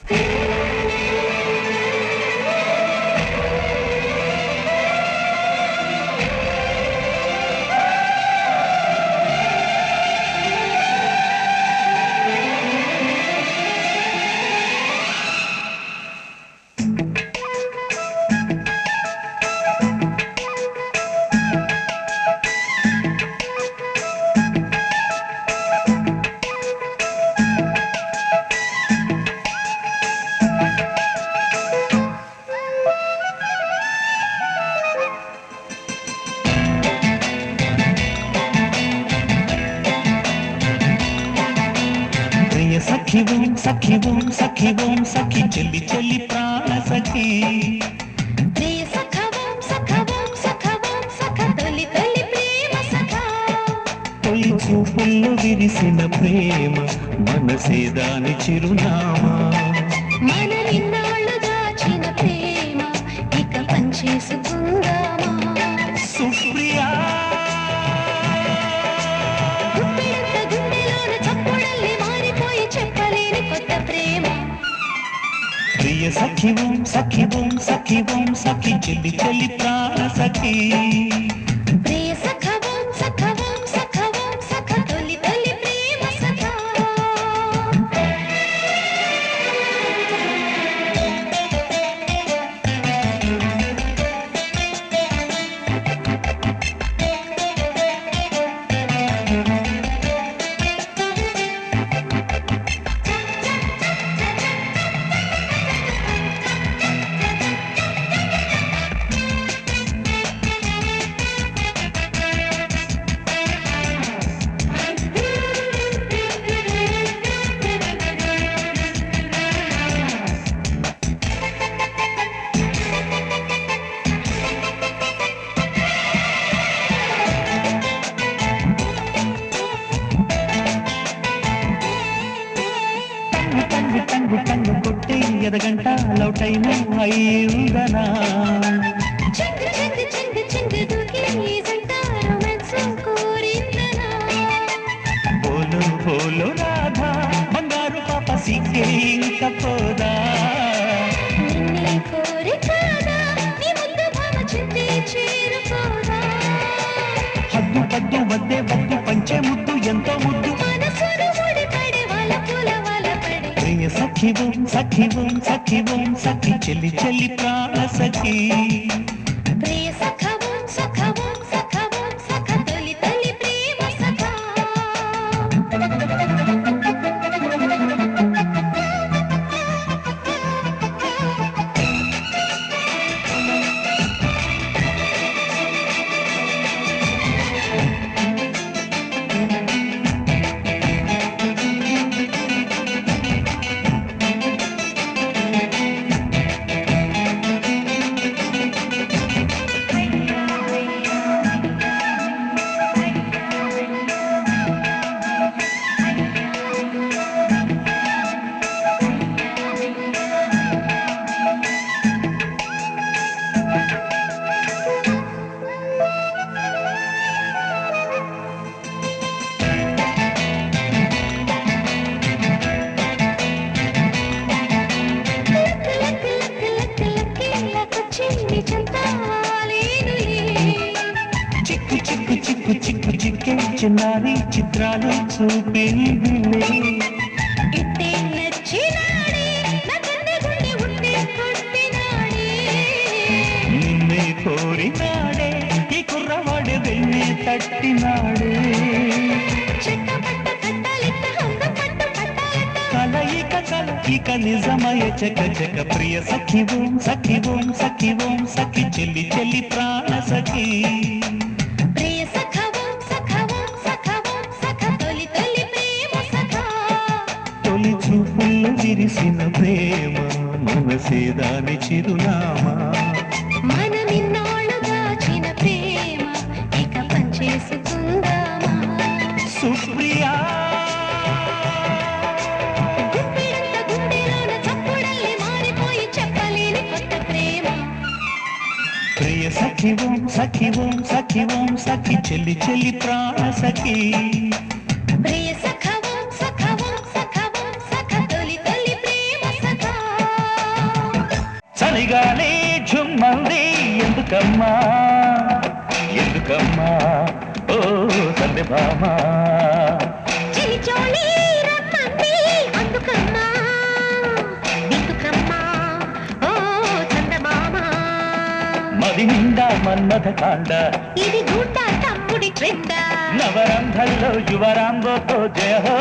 ప్రియ సఖి ఓం సఖి. ఓం సఖి ఓం సఖి చెల్లి చెల్లి ప్రాణ సఖి. తొలి చూపుల్లో విరిసిన ప్రేమ మనసే దాని చిరునామా. మన ప్రియ సఖివం సఖివం సఖివం సఖి ఓం సఖి చెల్లి చెల్లి ప్రాణ సఖీ. కన్ను కన్ను కన్ను కన్ను కొట్టే ఎదగంట లవ్ టైము అయ్యిందనా చింగు రాధా బంగారు పాప సఖివం సఖివం సఖి చెల్లి చెల్లి ప్రాణ సఖీ. చిన్నారి చిత్రాలు చూపిందిలే నిన్నే కోరినాడే ఈ కుర్రవాడే వెన్నే తట్టినాడే కలయిక కలయిక నిజమయ చక చక ప్రియ సఖి ఓం సఖి ఓం సఖి ఓం సఖి చెల్లి చెల్లి ప్రాణ సఖి. చూపుల్లో విరిసిన ప్రేమ మనసే దాని చిరునామా సుప్రియా ప్రియ సఖి ఓం సఖి ఓం సఖి ఓం సఖి చెల్లి చెల్లి ప్రాణ సఖా. ఓ చందమామ. మది నిండా మన్మథ కాండ. ఇది గుండా తమ్ముడి క్రింద. నవరంభల్లో యువరాంబో జయ హో